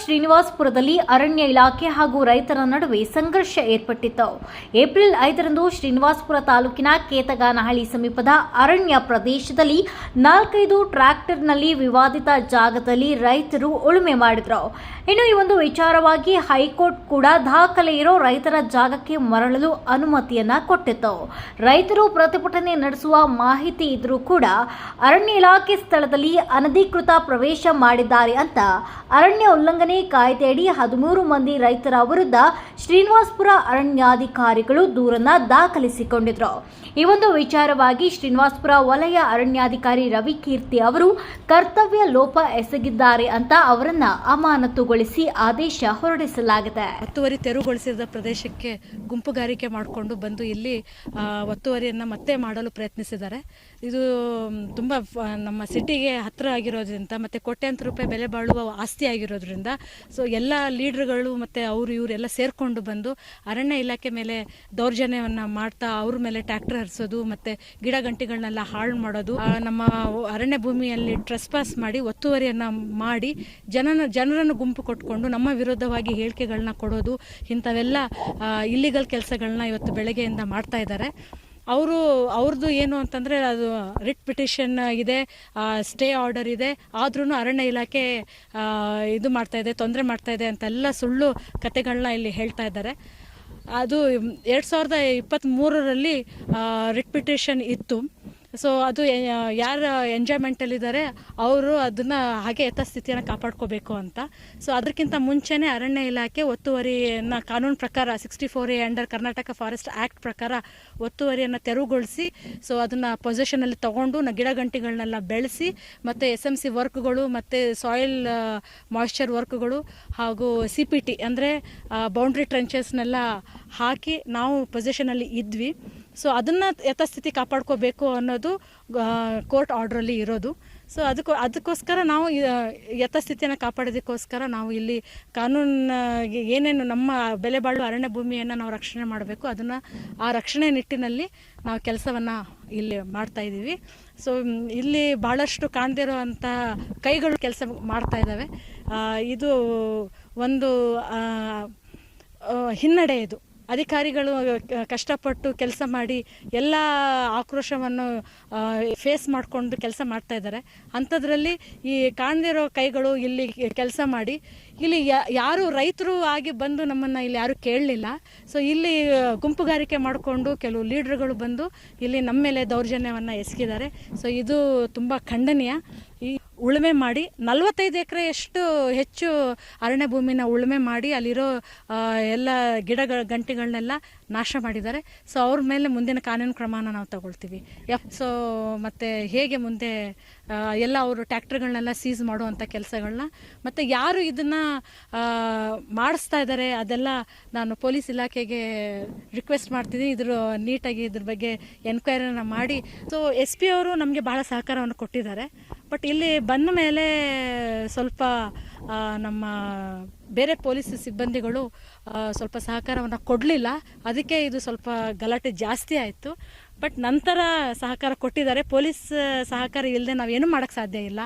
ಶ್ರೀನಿವಾಸಪುರದಲ್ಲಿ ಅರಣ್ಯ ಇಲಾಖೆ ಹಾಗೂ ರೈತರ ನಡುವೆ ಸಂಘರ್ಷ ಏರ್ಪಟ್ಟಿತ್ತು. ಏಪ್ರಿಲ್ ಐದರಂದು ಶ್ರೀನಿವಾಸಪುರ ತಾಲೂಕಿನ ಕೇತಗಾನಹಳ್ಳಿ ಸಮೀಪದ ಅರಣ್ಯ ಪ್ರದೇಶದಲ್ಲಿ ನಾಲ್ಕೈದು ಟ್ರ್ಯಾಕ್ಟರ್ನಲ್ಲಿ ವಿವಾದಿತ ಜಾಗದಲ್ಲಿ ರೈತರು ಉಳುಮೆ ಮಾಡಿದ್ರು. ಇನ್ನು ಈ ಒಂದು ವಿಚಾರವಾಗಿ ಹೈಕೋರ್ಟ್ ಕೂಡ ದಾಖಲೆ ಇರೋ ರೈತರ ಜಾಗಕ್ಕೆ ಮರಳಲು ಅನುಮತಿಯನ್ನ ಕೊಟ್ಟಿತ್ತು. ರೈತರು ಪ್ರತಿಭಟನೆ ನಡೆಸುವ ಮಾಹಿತಿ ಇದ್ರೂ ಕೂಡ ಅರಣ್ಯ ಇಲಾಖೆ ಸ್ಥಳದಲ್ಲಿ ಅನಧಿಕೃತ ಪ್ರವೇಶ ಮಾಡಿದ್ದಾರೆ ಅಂತ ಅರಣ್ಯ ಉಲ್ಲಂಘನೆ ಕಾಯ್ದೆಯಡಿ ಹದಿಮೂರು ಮಂದಿ ರೈತರ ವಿರುದ್ಧ ಶ್ರೀನಿವಾಸ್ಪುರ ಅರಣ್ಯಾಧಿಕಾರಿಗಳು ದೂರನ್ನ ದಾಖಲಿಸಿಕೊಂಡಿದ್ರು. ಈ ಒಂದು ವಿಚಾರವಾಗಿ ಶ್ರೀನಿವಾಸ್ಪುರ ವಲಯ ಅರಣ್ಯಾಧಿಕಾರಿ ರವಿಕೀರ್ತಿ ಅವರು ಕರ್ತವ್ಯ ಲೋಪ ಎಸಗಿದ್ದಾರೆ ಅಂತ ಅವರನ್ನ ಅಮಾನತುಗೊಳಿಸಿ ಆದೇಶ ಹೊರಡಿಸಲಾಗಿದೆ. ಒತ್ತುವರಿ ತೆರವುಗೊಳಿಸಿದ ಪ್ರದೇಶಕ್ಕೆ ಗುಂಪುಗಾರಿಕೆ ಮಾಡಿಕೊಂಡು ಬಂದು ಇಲ್ಲಿ ಒತ್ತುವರಿಯನ್ನ ಮತ್ತೆ ಮಾಡಲು ಪ್ರಯತ್ನಿಸಿದ್ದಾರೆ. ಇದು ತುಂಬ, ನಮ್ಮ ಸಿಟಿಗೆ ಹತ್ತಿರ ಆಗಿರೋದ್ರಿಂದ ಮತ್ತೆ ಕೋಟ್ಯಾಂತರ ರೂಪಾಯಿ ಬೆಲೆ ಬಾಳುವ ಆಸ್ತಿ ಆಗಿರೋದ್ರಿಂದ ಸೊ ಎಲ್ಲ ಲೀಡರ್ಗಳು ಮತ್ತು ಅವರು ಇವರೆಲ್ಲ ಸೇರಿಕೊಂಡು ಬಂದು ಅರಣ್ಯ ಇಲಾಖೆ ಮೇಲೆ ದೌರ್ಜನ್ಯವನ್ನು ಮಾಡ್ತಾ ಅವ್ರ ಮೇಲೆ ಟ್ರ್ಯಾಕ್ಟರ್ ಹರಿಸೋದು ಮತ್ತು ಗಿಡ ಗಂಟಿಗಳನ್ನೆಲ್ಲ ಹಾಳು ಮಾಡೋದು ನಮ್ಮ ಅರಣ್ಯ ಭೂಮಿಯಲ್ಲಿ ಟ್ರೆಸ್ಪಾಸ್ ಮಾಡಿ ಒತ್ತುವರಿಯನ್ನು ಮಾಡಿ ಜನನ, ಜನರನ್ನು ಗುಂಪು ಕೊಟ್ಕೊಂಡು ನಮ್ಮ ವಿರುದ್ಧವಾಗಿ ಹೇಳಿಕೆಗಳನ್ನ ಕೊಡೋದು ಇಂಥವೆಲ್ಲ ಇಲ್ಲಿಗಲ್ ಕೆಲಸಗಳನ್ನ ಇವತ್ತು ಬೆಳಗ್ಗೆಯಿಂದ ಮಾಡ್ತಾ ಇದ್ದಾರೆ. ಅವರು, ಅವ್ರದ್ದು ಏನು ಅಂತಂದರೆ ಅದು ರಿಟ್ ಪಿಟಿಷನ್ ಇದೆ ಸ್ಟೇ ಆರ್ಡರ್ ಇದೆ. ಆದ್ರೂ ಅರಣ್ಯ ಇಲಾಖೆ ಇದು ಮಾಡ್ತಾ ಇದೆ, ತೊಂದರೆ ಮಾಡ್ತಾ ಇದೆ ಅಂತೆಲ್ಲ ಸುಳ್ಳು ಕತೆಗಳನ್ನ ಇಲ್ಲಿ ಹೇಳ್ತಾ ಇದ್ದಾರೆ. ಅದು, ಎರಡು ಸಾವಿರದ ಇಪ್ಪತ್ತ್ಮೂರರಲ್ಲಿ ರಿಟ್ ಪಿಟಿಷನ್ ಇತ್ತು. ಸೊ ಅದು ಯಾರು ಎಂಜಾಯ್ಮೆಂಟಲ್ಲಿದ್ದಾರೆ ಅವರು ಅದನ್ನು ಹಾಗೆ ಯಥಾಸ್ಥಿತಿಯನ್ನು ಕಾಪಾಡ್ಕೋಬೇಕು ಅಂತ. ಸೊ ಅದಕ್ಕಿಂತ ಮುಂಚೆನೇ ಅರಣ್ಯ ಇಲಾಖೆ ಒತ್ತುವರಿಯನ್ನು ಕಾನೂನು ಪ್ರಕಾರ sixty four A under Karnataka forest act ಪ್ರಕಾರ ಒತ್ತುವರಿಯನ್ನು ತೆರವುಗೊಳಿಸಿ ಸೊ ಅದನ್ನು ಪೊಸಿಷನಲ್ಲಿ ತೊಗೊಂಡು ಗಿಡ ಗಂಟಿಗಳನ್ನೆಲ್ಲ ಬೆಳೆಸಿ, ಮತ್ತು ಎಸ್ ಎಂ ಸಿ ವರ್ಕ್ಗಳು ಮತ್ತು ಸಾಯಿಲ್ ಮಾಯಿಶ್ಚರ್ ವರ್ಕ್ಗಳು ಹಾಗೂ ಸಿ ಪಿ ಟಿ ಅಂದರೆ ಬೌಂಡ್ರಿ ಟ್ರೆಂಚಸ್ನೆಲ್ಲ ಹಾಕಿ ನಾವು ಪೊಸಿಷನಲ್ಲಿ ಇದ್ವಿ. ಸೊ ಅದನ್ನು ಯಥಾಸ್ಥಿತಿ ಕಾಪಾಡ್ಕೋಬೇಕು ಅನ್ನೋದು ಕೋರ್ಟ್ ಆರ್ಡ್ರಲ್ಲಿ ಇರೋದು. ಸೊ ಅದಕ್ಕೋ ಅದಕ್ಕೋಸ್ಕರ ನಾವು ಯಥಾಸ್ಥಿತಿಯನ್ನು ಕಾಪಾಡೋದಕ್ಕೋಸ್ಕರ ನಾವು ಇಲ್ಲಿ ಕಾನೂನ, ಏನೇನು ನಮ್ಮ ಬೆಲೆ ಬಾಳುವ ಅರಣ್ಯ ಭೂಮಿಯನ್ನು ನಾವು ರಕ್ಷಣೆ ಮಾಡಬೇಕು. ಅದನ್ನು ಆ ರಕ್ಷಣೆ ನಿಟ್ಟಿನಲ್ಲಿ ನಾವು ಕೆಲಸವನ್ನು ಇಲ್ಲಿ ಮಾಡ್ತಾ ಇದ್ದೀವಿ. ಸೊ ಇಲ್ಲಿ ಭಾಳಷ್ಟು ಕಾಣ್ದಿರುವಂಥ ಕೈಗಳು ಕೆಲಸ ಮಾಡ್ತಾ ಇದ್ದಾವೆ. ಇದು ಒಂದು ಹಿನ್ನಡೆ ಇದು. ಅಧಿಕಾರಿಗಳು ಕಷ್ಟಪಟ್ಟು ಕೆಲಸ ಮಾಡಿ ಎಲ್ಲ ಆಕ್ರೋಶವನ್ನು ಫೇಸ್ ಮಾಡಿಕೊಂಡು ಕೆಲಸ ಮಾಡ್ತಾ ಇದ್ದಾರೆ. ಅಂಥದ್ರಲ್ಲಿ ಈ ಕಾಣದಿರೋ ಕೈಗಳು ಇಲ್ಲಿ ಕೆಲಸ ಮಾಡಿ, ಇಲ್ಲಿ ಯಾರು ರೈತರು ಆಗಿ ಬಂದು ನಮ್ಮನ್ನು ಇಲ್ಲಿ ಯಾರು ಕೇಳಲಿಲ್ಲ. ಸೊ ಇಲ್ಲಿ ಗುಂಪುಗಾರಿಕೆ ಮಾಡಿಕೊಂಡು ಕೆಲವು ಲೀಡ್ರ್ಗಳು ಬಂದು ಇಲ್ಲಿ ನಮ್ಮ ಮೇಲೆ ದೌರ್ಜನ್ಯವನ್ನು ಎಸಗಿದ್ದಾರೆ. ಸೊ ಇದು ತುಂಬ ಖಂಡನೀಯ. ಈ ಉಳುಮೆ ಮಾಡಿ ನಲವತ್ತೈದು ಎಕರೆಯಷ್ಟು ಹೆಚ್ಚು ಅರಣ್ಯ ಭೂಮಿನ ಉಳುಮೆ ಮಾಡಿ ಅಲ್ಲಿರೋ ಎಲ್ಲ ಗಿಡಗಳ, ಗಂಟೆಗಳನ್ನೆಲ್ಲ ನಾಶ ಮಾಡಿದ್ದಾರೆ. ಸೊ ಅವ್ರ ಮೇಲೆ ಮುಂದಿನ ಕಾನೂನು ಕ್ರಮನ ನಾವು ತಗೊಳ್ತೀವಿ. ಎಫ್ ಸೊ ಮತ್ತು ಹೇಗೆ ಮುಂದೆ ಎಲ್ಲ ಅವರು ಟ್ಯಾಕ್ಟ್ರಿಗಳನ್ನೆಲ್ಲ ಸೀಸ್ ಮಾಡುವಂಥ ಕೆಲಸಗಳನ್ನ, ಮತ್ತು ಯಾರು ಇದನ್ನು ಮಾಡಿಸ್ತಾ ಇದ್ದಾರೆ ಅದೆಲ್ಲ ನಾನು ಪೊಲೀಸ್ ಇಲಾಖೆಗೆ ರಿಕ್ವೆಸ್ಟ್ ಮಾಡ್ತೀನಿ. ಇದ್ರ, ನೀಟಾಗಿ ಇದ್ರ ಬಗ್ಗೆ ಎನ್ಕ್ವೈರಿನ ಮಾಡಿ. ಸೊ ಎಸ್ ಪಿ ಅವರು ನಮಗೆ ಭಾಳ ಸಹಕಾರವನ್ನು ಕೊಟ್ಟಿದ್ದಾರೆ. ಬಟ್ ಇಲ್ಲಿ ಬಂದ ಮೇಲೆ ಸ್ವಲ್ಪ ನಮ್ಮ ಬೇರೆ ಪೊಲೀಸ್ ಸಿಬ್ಬಂದಿಗಳು ಸ್ವಲ್ಪ ಸಹಕಾರವನ್ನು ಕೊಡಲಿಲ್ಲ. ಅದಕ್ಕೆ ಇದು ಸ್ವಲ್ಪ ಗಲಾಟೆ ಜಾಸ್ತಿ ಆಯಿತು. ಬಟ್ ನಂತರ ಸಹಕಾರ ಕೊಟ್ಟಿದ್ದಾರೆ. ಪೊಲೀಸ್ ಸಹಕಾರ ಇಲ್ಲದೆ ನಾವೇನು ಮಾಡೋಕ್ಕೆ ಸಾಧ್ಯ ಇಲ್ಲ.